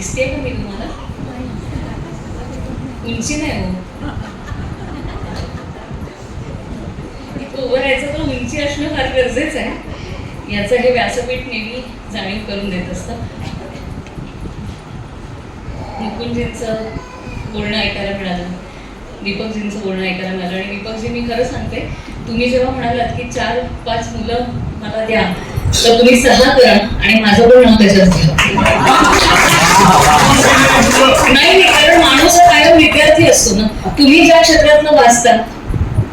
दिसते का मी तुम्हाला उंची नाही हो उभं राहायचं तर उंची असणं फार गरजेचं आहे. याचं हे व्यासपीठ नेहमी जाणीव करून देत असतं. मुकुंदजींचं बोलणं ऐकायला मिळालं. दीपकजींचं बोलणं ऐकायला मिळालं. आणि दीपकजी मी खरं सांगते तुम्ही जेव्हा म्हणालात की चार पाच मुलं मला द्या तर तुम्ही सहा करा आणि माझं पण नाव त्याच्यात घ्या नाही नाही कारण माणूस कायम विद्यार्थी असतो ना. तुम्ही ज्या क्षेत्रातनं वाचता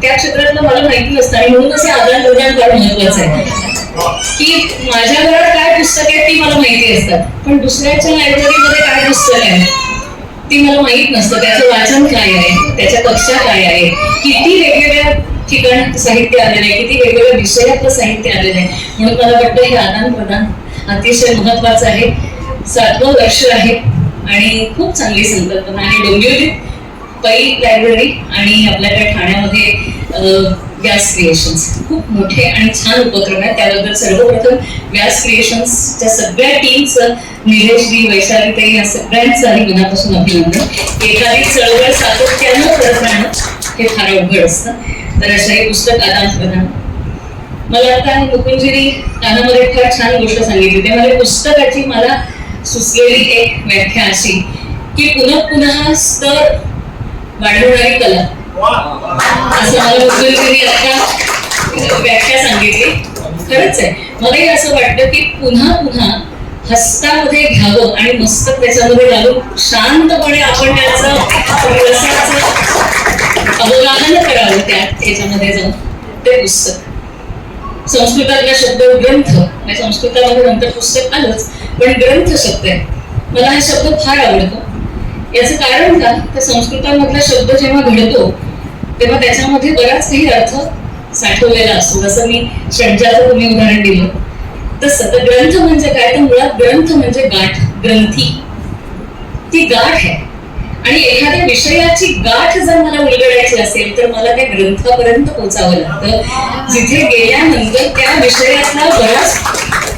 त्या क्षेत्रातलं मला माहिती असतं आणि म्हणून असे आदान प्रदान करणं महत्वाचं आहे. की माझ्या घरात काय पुस्तक आहेत ती मला माहिती असतात. पण दुसऱ्याच्या लायब्ररीमध्ये काय पुस्तक आहे ती मला माहीत नसतं. त्याचं वाचन काय आहे त्याच्या कक्षा काय आहे किती वेगवेगळ्या ठिकाणात साहित्य आलेलं आहे किती वेगवेगळ्या विषयातलं साहित्य आलेलं आहे. म्हणून मला वाटतं हे आदान प्रदान अतिशय महत्वाचं आहे. सातवं वर्ष आहे आणि खूप चांगली संकल्पना आहे. डोंबिवली पै लायब्ररी आणि आपल्याकडे ठाण्यामध्ये व्यास क्रिएशन्स खूप मोठे आणि छान उपक्रम आहेत. त्याबद्दल सर्वप्रथम व्यास क्रिएशन्सच्या सगळ्या टीमचं निलेशजी वैशालीताई या सगळ्यांचंही मनापासून अभिनंदन. एखादी चळवळ सातत्यानं करत राहणं हे फार अवघड असतं. तर अशा हे पुस्तक आदान प्रदान मला आता मुकुंजीनी कानामध्ये फार छान गोष्ट सांगितली. त्यामध्ये पुस्तकाची मला सुचलेली एक व्याख्या अशी की पुन्हा पुन्हा स्तर वाढवणारी कला. असं मला मुकुंजीनी आता व्याख्या सांगितली. खरंच आहे. मलाही असं वाटतं की पुन्हा पुन्हा हस्तामध्ये घ्यावं आणि मस्तक त्याच्यामध्ये घालून शांतपणे आपण त्याचं रसाचं अवगाहन करावं त्या त्याच्यामध्ये जाऊन. ते पुस्तक. संस्कृतातला शब्द ग्रंथ म्हणजे संस्कृतामध्ये नंतर पुस्तक आलंच पण ग्रंथ शब्द आहे मला हा शब्द फार आवडतो. याचं कारण का? तर संस्कृतामधला शब्द जेव्हा घडतो तेव्हा त्याच्यामध्ये बराच काही अर्थ साठवलेला असतो. जसं मी षडजाचं तुम्ही उदाहरण दिलं. तसं तर ग्रंथ म्हणजे काय? तर मुळात ग्रंथ म्हणजे गाठ ग्रंथी. ती गाठ आहे. आणि एखाद्या विषयाची गाठ जर मला उलगडायची असेल तर मला त्या ग्रंथापर्यंत पोहोचावं लागतं. जिथे गेल्यानंतर त्या विषयातला बऱ्याच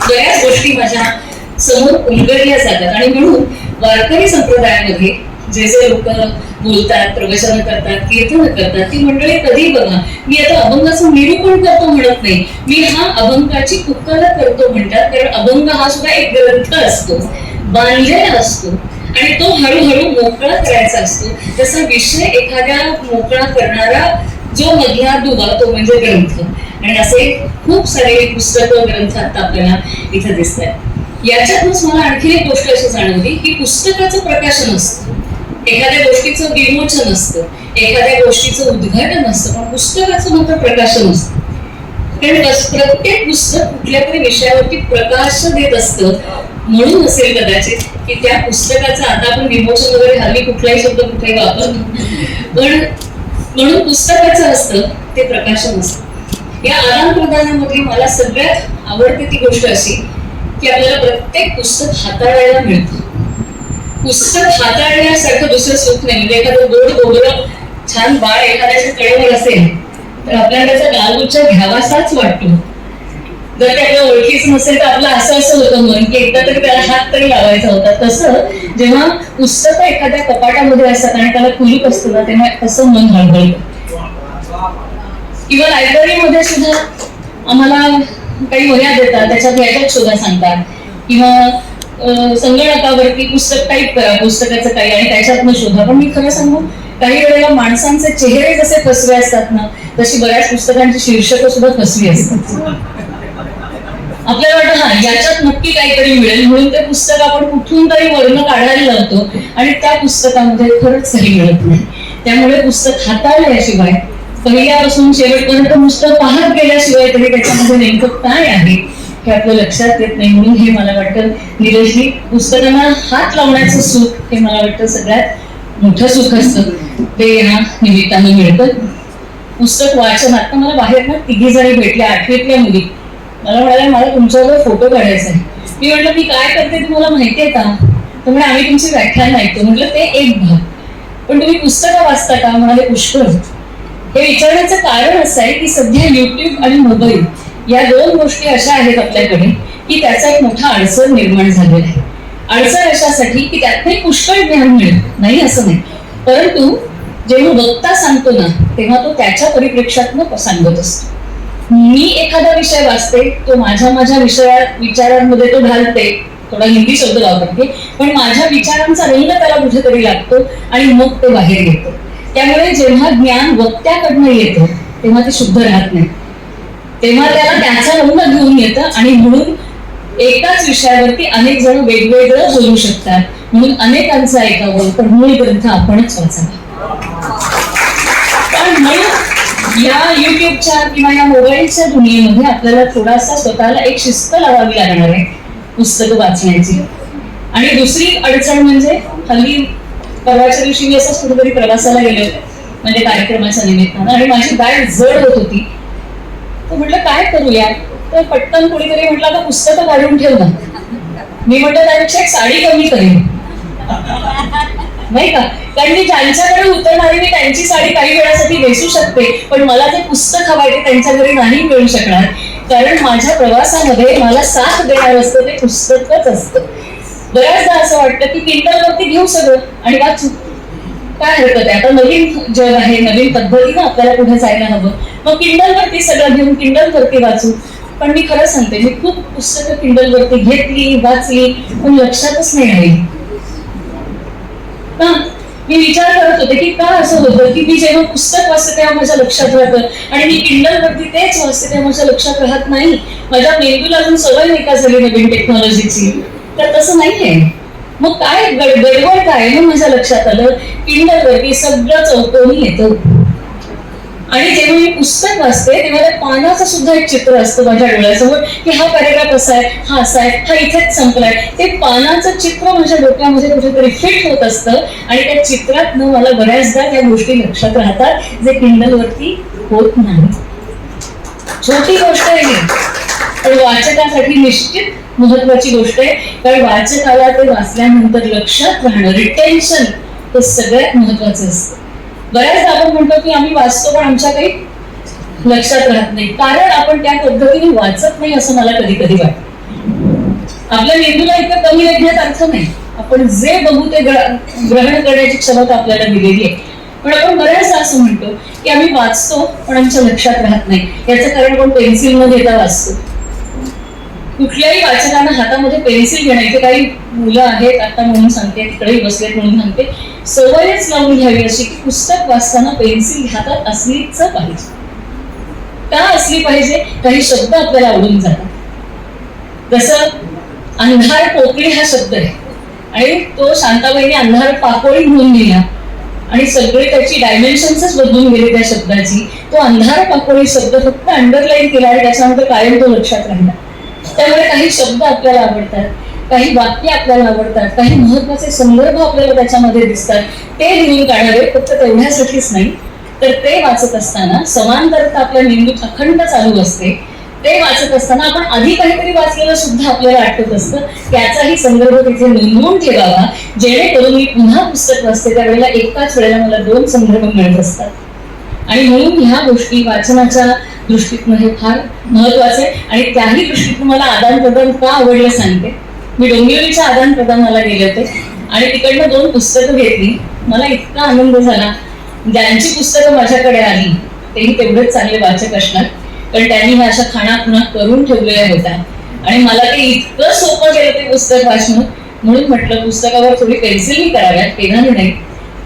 बऱ्याच गोष्टी माझ्यासमोर उलगडल्या जातात. आणि म्हणून वारकरी संप्रदायामध्ये जे जे लोक बोलतात प्रवचन करतात कीर्तन करतात ती मंडळी कधी बघा मी आता अभंगाचं निरूपण करतो म्हणत नाही. मी हा अभंगाची कुक्कला करतो म्हणतात कारण अभंग हा सुद्धा एक ग्रंथ असतो. बांधलेला असतो. आणि तो हळूहळू मोकळा करायचा असतो. त्याचा विषय एखाद्या मोकळा करणारा जो मधला दुवा तो म्हणजे ग्रंथ. आणि असे खूप सारे पुस्तकं ग्रंथ आता आपल्याला इथे दिसत आहेत याच्यातूनच मला आणखी एक गोष्ट अशी जाणवली की पुस्तकाचं प्रकाशन असतं. एखाद्या गोष्टीचं विमोचन असतं. एखाद्या गोष्टीचं उद्घाटन असतं. पण पुस्तकाचं मात्र प्रकाशन असतं. कारण प्रत्येक पुस्तक कुठल्या तरी विषयावरती प्रकाश देत असतं. म्हणून असेल कदाचित की त्या पुस्तकाचं आता आपण विमोचन वगैरे हल्ली कुठलाही शब्द कुठेही वापरतो पण म्हणून पुस्तकाचं असतं ते प्रकाशन असतं या आदान प्रदानामध्ये मला सगळ्यात आवडते ती गोष्ट अशी की आपल्याला प्रत्येक पुस्तक हाताळायला मिळतं. पुस्तक हाताळण्यासारखं दुसरं सुख नाही. म्हणजे एखादं गोड गोबरं छान बाळ एखाद्याच्या कडेवर असेल तर आपल्याला त्याचा गालगुच्चा घ्यावासाच वाटतो. जर ते ओळखीच नसेल तर आपलं असं असं होतं मन की एकदा तरी त्याला हात तरी लावायचा होता. तसं जेव्हा पुस्तकं एखाद्या कपाटामध्ये असतात आणि त्याला कुलूप असतो ना तेव्हा तसं मन हळहळतं. किंवा लायब्ररीमध्ये सुद्धा आम्हाला काही वह्या देतात त्याच्यात घ्यायच्याच शोधा सांगतात. किंवा संगणकावरती पुस्तक टाईप करा पुस्तकाचं काही आणि त्याच्यातनं शोधा. पण मी खरं सांगू काही वेळेला माणसांचे चेहरे जसे फसवे असतात ना तशी बऱ्याच पुस्तकांची शीर्षक सुद्धा फसवी असतात. आपल्याला वाटतं हा याच्यात नक्की काहीतरी मिळेल. म्हणून ते पुस्तक आपण कुठून तरी वर्ण काढायला लावतो आणि त्या पुस्तकामध्ये खरंच काही मिळत नाही. त्यामुळे पुस्तक हाताळल्याशिवाय पहिल्यापासून शेवटपर्यंत पुस्तक पाहत गेल्याशिवाय तरी त्याच्यामध्ये नेमकं काय आहे हे आपलं लक्षात येत नाही. म्हणून हे मला वाटतं नीरजनी पुस्तकांना हात लावण्याचं सुख हे मला वाटतं सगळ्यात मोठं सुख असतं. ते या निमित्ताने मिळतं. पुस्तक वाचन आता मला बाहेर ना तिघी जणी भेटल्या आठवीतल्या मुली. मला म्हणाल्या मला तुमच्याबरोबर फोटो काढायचा आहे. मी म्हटलं मी काय करते तुम्हाला माहिती आहे का? तर म्हणे आम्ही तुमची व्याख्यान ऐकतो म्हटलं ते एक भाग. पण तुम्ही पुस्तकं वाचता का? म्हणाले पुष्कळ. हे विचारण्याचं कारण असं आहे की सध्या युट्यूब आणि मोबाईल या दोन गोष्टी अशा आहेत आपल्याकडे की त्याचा एक मोठा अडचण निर्माण झालेला आहे. अडचण अशासाठी की त्यातही पुष्कळ ज्ञान मिळेल. नाही असं नाही. परंतु जेव्हा वक्ता सांगतो ना तेव्हा तो त्याच्या परिप्रेक्षातनं सांगत असतो. मी एखादा विषय वाचते तो माझ्या माझ्या विषया विचारांमध्ये तो घालते. थोडा हिंदी शब्द वापरते पण माझ्या विचारांचा रंग त्याला कुठेतरी लागतो आणि मग तो बाहेर येतो. त्यामुळे जेव्हा ज्ञान वक्त्याकडनं येतं तेव्हा ते शुद्ध राहत नाही. तेव्हा त्याला त्याचा रंग घेऊन येतं आणि म्हणून एकाच विषयावरती अनेक जण वेगवेगळं बोलू शकतात. म्हणून अनेकांचं ऐकावं तर मूळ ग्रंथ आपणच वाचावा. पण म्हणून या युट्यूबच्या किंवा या मोबाईलच्या दुनियेमध्ये आपल्याला थोडासा स्वतःला एक शिस्त लावावी लागणार आहे पुस्तकं वाचण्याची. आणि दुसरी अडचण म्हणजे हल्ली परवाच्या दिवशी मी असंच कुठेतरी प्रवासाला गेले होते म्हणजे कार्यक्रमाच्या निमित्तानं आणि माझी बॅग जड होत होती. तर म्हटलं काय करूया तर पटकन कोणीतरी म्हटलं आता पुस्तकं काढून ठेव ना. मी म्हटलं त्यापेक्षा एक साडी कमी करेन. नाही का? कारण मी ज्यांच्याकडे उतरणारी मी त्यांची साडी काही वेळासाठी नेसू शकते. पण मला ते पुस्तक हवं ते त्यांच्या घरी नाही मिळू शकणार. कारण माझ्या प्रवासामध्ये मला साथ देणार असतं ते पुस्तकच असतं. बऱ्याचदा असं वाटतं की किंडल वरती घेऊ सगळं आणि वाचू काय हरकत आहे? आता नवीन जग आहे नवीन पद्धतीनं आपल्याला पुढे जायला हवं. मग किंडल वरती सगळं घेऊन किंडल वरती वाचू. पण मी खरं सांगते मी खूप पुस्तकं किंडल वरती घेतली वाचली पण लक्षातच नाही राहिली. का मी विचार करत होते की का असं होतं की मी जेव्हा पुस्तक वाचते तेव्हा माझ्या लक्षात राहतं. आणि मी किंडलवरती तेच वाचते तेव्हा माझ्या लक्षात राहत नाही. माझ्या मेंदूला अजून सवय नाही का झाली नवीन टेक्नॉलॉजीची तर तसं नाहीये. मग काय गडबड काय? मग माझ्या लक्षात आलं किंडलवरती सगळं चौकोनी येतं. आणि जेव्हा मी पुस्तक वाचते तेव्हा त्या पानाचं सुद्धा एक चित्र असतं माझ्या डोळ्यासमोर की हा पॅरेग्राफ असा आहे हा असा आहे हा इथेच संपलाय. ते पानाचं चित्र माझ्या डोक्यामध्ये कुठेतरी फिट होत असतं आणि त्या चित्रात मला बऱ्याचदा त्या गोष्टी लक्षात राहतात जे किंडलवरती होत नाही. छोटी गोष्ट आहे ही. पण वाचकासाठी निश्चित महत्वाची गोष्ट आहे कारण वाचकाला ते वाचल्यानंतर लक्षात राहणं रिटेन्शन हे सगळ्यात महत्वाचं असतं. बऱ्याचदा आपण म्हणतो की आम्ही वाचतो पण आमच्या काही लक्षात राहत नाही. कारण आपण त्या पद्धतीने वाचत नाही असं मला कधी कधी वाटतं. आपल्या मेंदूला इतकं कमी ऐकण्यात अर्थ नाही. आपण जे बघू ते ग्रहण करण्याची क्षमता आपल्याला दिलेली आहे. पण आपण बऱ्याचदा असं म्हणतो की आम्ही वाचतो पण आमच्या लक्षात राहत नाही. याचं कारण आपण पेन्सिल न घेता वाचतो. कुठल्याही वाचकांना हातामध्ये पेन्सिल घेणं इथे काही मुलं आहेत आता म्हणून सांगते तिकडेही बसलेत म्हणून सांगते. सवयच लावून घ्यावी अशी की पुस्तक वाचताना पेन्सिल हातात असलीच पाहिजे. का असली पाहिजे? काही शब्द आपल्याला आवडून जातात. जसं अंधार पोकळी हा शब्द आहे. आणि तो शांताबाईने अंधार पाकोळी म्हणून लिहिला. आणि सगळे त्याची डायमेन्शन्सच बदलून गेली त्या शब्दाची. तो अंधार पाकोळी शब्द फक्त अंडरलाईन केला आणि त्याच्यानंतर कायम तो लक्षात राहिला. त्यामुळे काही शब्द आपल्याला आवडतात काही वाक्य आपल्याला आवडतात काही महत्त्वाचे संदर्भ आपल्याला त्याच्यामध्ये दिसतात. ते लिहून काढावे फक्त तेवढ्यासाठीच नाही. तर ते वाचत असताना समांतरता आपल्या मेंदूत अखंड चालू असते. ते वाचत असताना आपण आधी काहीतरी वाचलेलं सुद्धा आपल्याला आठवत असतं. त्याचाही संदर्भ तिथे नोंदवून ठेवावा जेणेकरून मी पुन्हा पुस्तक वाचते. त्यावेळेला एकाच वेळेला मला दोन संदर्भ मिळत असतात. आणि म्हणून ह्या गोष्टी वाचनाच्या दृष्टीतनं हे फार महत्वाचं आहे. आणि त्याही दृष्टीतून मला आदान प्रदान का आवडलं सांगते. मी डोंबिवलीच्या आदान प्रदानाला गेले होते. आणि तिकडनं दोन पुस्तकं घेतली. मला इतका आनंद झाला. ज्यांची पुस्तकं माझ्याकडे आली तेही तेवढेच चांगले वाचक असणार. कारण त्यांनी ह्या अशा खाणा करून ठेवलेल्या होत्या. आणि मला ते इतकं सोपं गेलं ते पुस्तक वाचणं म्हणून म्हटलं पुस्तकावर थोडी पेन्सिलिंग कराव्यात पेनाने नाही.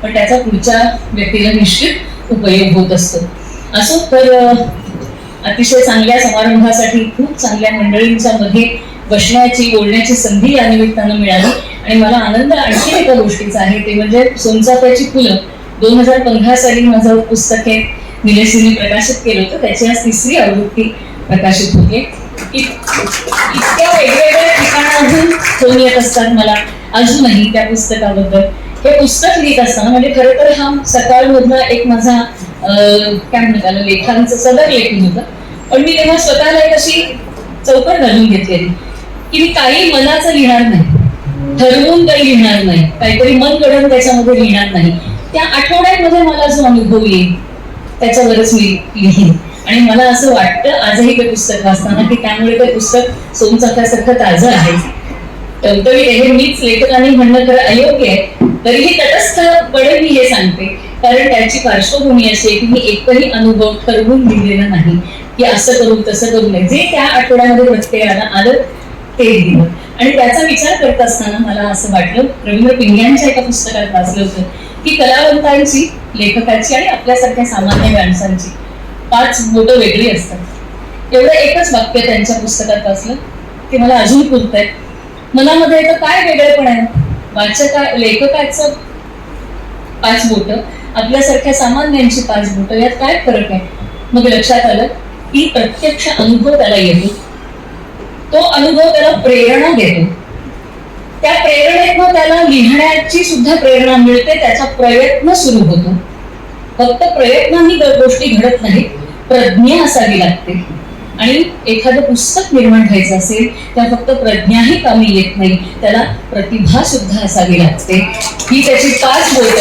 पण त्याचा पुढच्या व्यक्तीला निश्चित उपयोग होत असतो. असो तर अतिशय चांगल्या समारंभासाठी खूप चांगल्या मंडळींच्या मध्ये बसण्याची बोलण्याची संधी या निमित्तानं मिळाली. आणि मला आनंद आणखी एका गोष्टीचा आहे ते म्हणजे सोनचाफ्याची फुलं. दोन हजार पंधरा साली माझं पुस्तक हे निलेशीने प्रकाशित केलं होतं. त्याची आज तिसरी आवृत्ती प्रकाशित होते. इतक्या वेगवेगळ्या ठिकाणाहून फोन येत असतात मला. अजूनही त्या पुस्तकाबद्दल. हे पुस्तक लिहित असताना म्हणजे खरं तर हा सकाळमधला एक माझा काय म्हणतात लेखांचं सदर लेखन होतं. पण मी तेव्हा स्वतःला एक अशी चौकट घालून घेतलेली की मी काही मनाचं लिहिणार नाही. ठरवून काही लिहिणार नाही. काहीतरी मन घडवून त्याच्यामध्ये लिहिणार नाही. त्या आठवड्यामध्ये मला जो अनुभव येईल त्याच्यावरच मी लिहीन. आणि मला असं वाटतं आजही ते पुस्तक वाचताना की त्यामुळे ते पुस्तक सोनचाफ्यासारखं ताजं आहे. टवटवीत हे मीच लेखकाने म्हणणं खरं अयोग्य आहे. तरीही तटस्थपणे मी हे सांगते. कारण त्याची पार्श्वभूमी अशी आहे की मी एकही अनुभव ठरवून दिलेला नाही की असं करू तसं करू नये. जे त्या आठवड्यामध्ये प्रत्येकाला आलं ते दिलं. आणि त्याचा विचार करत असताना मला असं वाटलं रवींद्र पिंग्यांच्या एका पुस्तकात वाचलं होतं की कलावंतांची लेखकाची आणि आपल्यासारख्या सामान्य माणसांची पाच बोटं वेगळी असतात. एवढं एकच वाक्य त्यांच्या पुस्तकात वाचलं ते मला अजून पुरतंय. मनामध्ये येतं काय वेगळेपण आहे? वाचका लेखकाचं पाच बोट आपल्यासारख्या सामान्यांची पाच बोट यात काय फरक आहे? मग लक्षात आलं की प्रत्यक्ष अनुभव त्याला येतो. तो अनुभव त्याला प्रेरणा देतो. त्या प्रेरणेतनं त्याला लिहिण्याची सुद्धा प्रेरणा मिळते त्याचा प्रयत्न सुरू होतो. फक्त प्रयत्नांनी गोष्टी घडत नाहीत प्रज्ञा असावी लागते. आणि एखादं पुस्तक निर्माण व्हायचं असेल त्या फक्त प्रज्ञाही कामी येत नाही त्याला प्रतिभा सुद्धा असावी लागते. ही त्याची पाच बोट.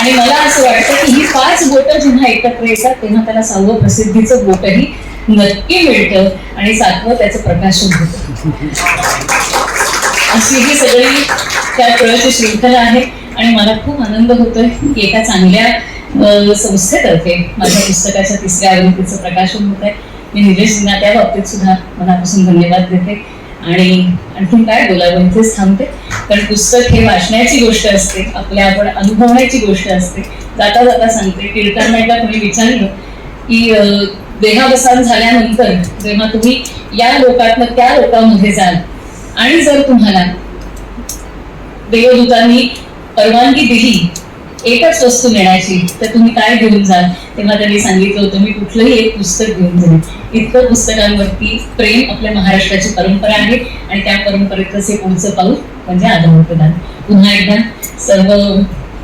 आणि मला असं वाटतं की ही पाच बोटं जेव्हा एकत्र येतात तेव्हा त्याला सहावं प्रसिद्धीचं बोटही नक्की मिळतं आणि सातवं त्याचं प्रकाशन होतं. अशी ही सगळी त्या प्रळची शृंखला आहे आणि मला खूप आनंद होतोय की एका चांगल्या संस्थेतर्फे माझ्या पुस्तकाच्या तिसऱ्या आवृत्तीचं प्रकाशन होत आहे मी निलेशजींना त्या बाबतीत सुद्धा मनापासून धन्यवाद देते. आणि आणखीन काय? बोलावं इथेच थांबते. कारण पुस्तक हे वाचण्याची गोष्ट असते. आपल्या आपण अनुभवण्याची गोष्ट असते. जाता जाता सांगते. कीर्तनला कोणी विचारलं की देहावसान झाल्यानंतर जेव्हा तुम्ही या लोकातनं त्या लोकांमध्ये जाल आणि जर तुम्हाला देवदूतांनी परवानगी दिली एकच वस्तू मिळायची तर तुम्ही काय घेऊन जाल? तेव्हा त्यांनी सांगितलं होतं मी कुठलंही एक पुस्तक घेऊन जाईल इतकं पुस्तकांवरती प्रेम आपल्या महाराष्ट्राची परंपरा आहे आणि त्या परंपरेतच हे पुढचं पाऊल म्हणजे आदम प्रदान पुन्हा एकदा सर्व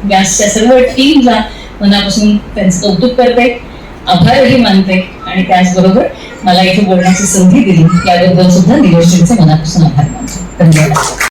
व्यासच्या सर्व टीमला मनापासून त्यांचं कौतुक करते आभारही मानते आणि त्याचबरोबर मला इथे बोलण्याची संधी दिली. याबद्दल सुद्धा निलेशजींचे मनापासून आभार मानतो. धन्यवाद.